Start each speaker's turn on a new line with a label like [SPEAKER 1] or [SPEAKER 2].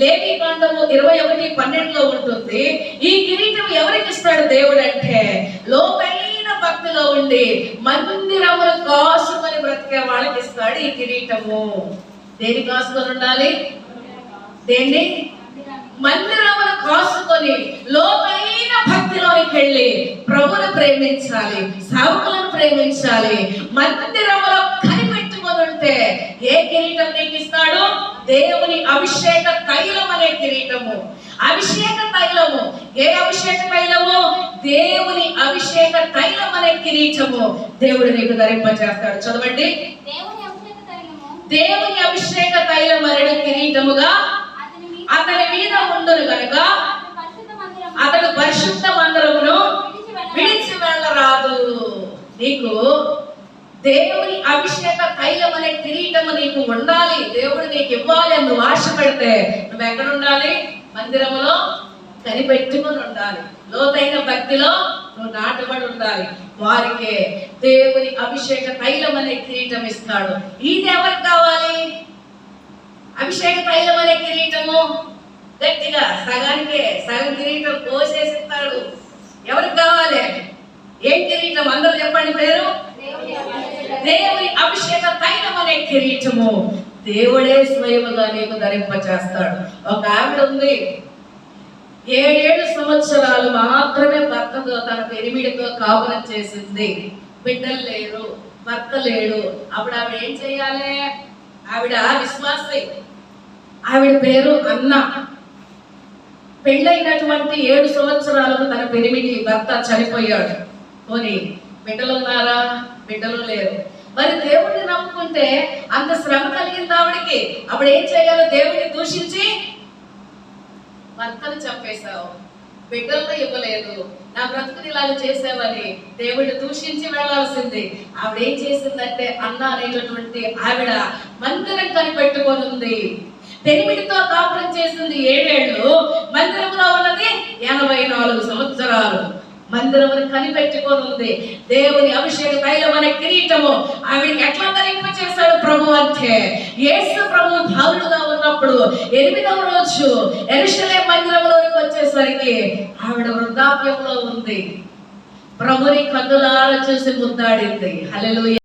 [SPEAKER 1] లేవి కాండము ఇరవై ఒకటి పన్నెండులో ఉంటుంది. ఈ కిరీటం ఎవరికి ఇస్తాడు దేవుడు అంటే లోతైన భక్తిలో ఉండి మందిరములు కాసుకొని బ్రతికే వాళ్ళకి ఇస్తాడు ఈ కిరీటము. దేని కాసుకొని ఉండాలి? దేన్ని? మందిరములు కాసుకొని లోతైన భక్తిలోనికి వెళ్ళి ప్రభును ప్రేమించాలి సేవకులను ప్రేమించాలి మందిరములో కనిపెట్టుకొని ఉంటే ఏ దేవుని అభిషేక తైలం అనే కిరీటము. అభిషేక తైలము. ఏ అభిషేక తైలము? దేవుని అభిషేక తైలం అనే కిరీటము. దేవుడు నీకు ధరింపజేస్తాడు. చదవండి.
[SPEAKER 2] దేవుని అభిషేక
[SPEAKER 1] తైలం అనే కిరీటముగా
[SPEAKER 2] అతని మీద
[SPEAKER 1] ఉండును
[SPEAKER 2] మందిరము
[SPEAKER 1] అతడు పరిశుద్ధ మందిరమును
[SPEAKER 2] విడిచి వెళ్ళ
[SPEAKER 1] విడిచి వెళ్ళరాదు నీకు దేవుని అభిషేక తైలం అనే కిరీటము నీకు ఉండాలి. దేవుడు నీకు ఇవ్వాలి అని నువ్వు ఆశ పెడితే నువ్వు ఎక్కడ ఉండాలి? మందిరంలో కనిపెట్టుకొని ఉండాలి. లోతైన భక్తిలో నువ్వు నాటబడి ఉండాలి. వారికే దేవుని అభిషేక తైలం అనే కిరీటం ఇస్తాడు. ఇది ఎవరికి కావాలి? అభిషేక తైలం అనే కిరీటము గట్టిగా సగానికే సగం కిరీటం పోసేస్తాడు ఎవరికి కావాలి? ఏం కిరీటం? అందరూ చెప్పండి పేరు.
[SPEAKER 2] దేవుని అభిషేక
[SPEAKER 1] తైలం అనే కిరీటము దేవుడే స్వయముగా నీకు ధరింపచేస్తాడు. ఒక ఆవిడ ఉంది. ఏడేడు సంవత్సరాలు మాత్రమే భర్తతో తన పెరిమిడితో కాపురం చేసింది. బిడ్డలు లేరు భర్త లేడు. అప్పుడు ఆవిడ ఏం చేయాలి? ఆవిడ విశ్వాసి. ఆవిడ పేరు అన్న. పెళ్ళైనటువంటి ఏడు సంవత్సరాలకు తన పెరిమిటి భర్త చనిపోయాడు. పోనీ బిడ్డలు ఉన్నారా బిడ్డలు లేరు. మరి దేవుడిని నమ్ముకుంటే అంత శ్రమ కలిగింది ఆవిడికి. అప్పుడు ఏం చేయాలో దేవుడిని దూషించి భర్తను చంపేశావు. బిడ్డలను ఇవ్వలేదు. నా బ్రతుకుని ఇలాగ చేసావని దేవుడిని దూషించి వెళ్ళాల్సింది. ఆవిడ ఏం చేసిందంటే అన్న అనేటటువంటి ఆవిడ మందిరం కనిపెట్టుకొని ఉంది. పెనిమిడితో కాపురం చేసింది ఏడేళ్ళు. మందిరంలో ఉన్నది ఎనభై నాలుగు సంవత్సరాలు. మందిరమును కనిపెట్టుకొని ఉంది. దేవుని అభిషేక తైలం అనే కిరీటము ఆవిడికి ఎట్లా ధరింప చేశాడు ప్రభు అంటే యేసు ప్రభు భావుడుగా ఉన్నప్పుడు ఎనిమిదవ రోజు ఎరుషలే మందిరంలోకి వచ్చేసరికి ఆవిడ వృద్ధాప్యంలో ఉంది. ప్రభుని కన్నులారా చూసి ముద్దాడింది. హలో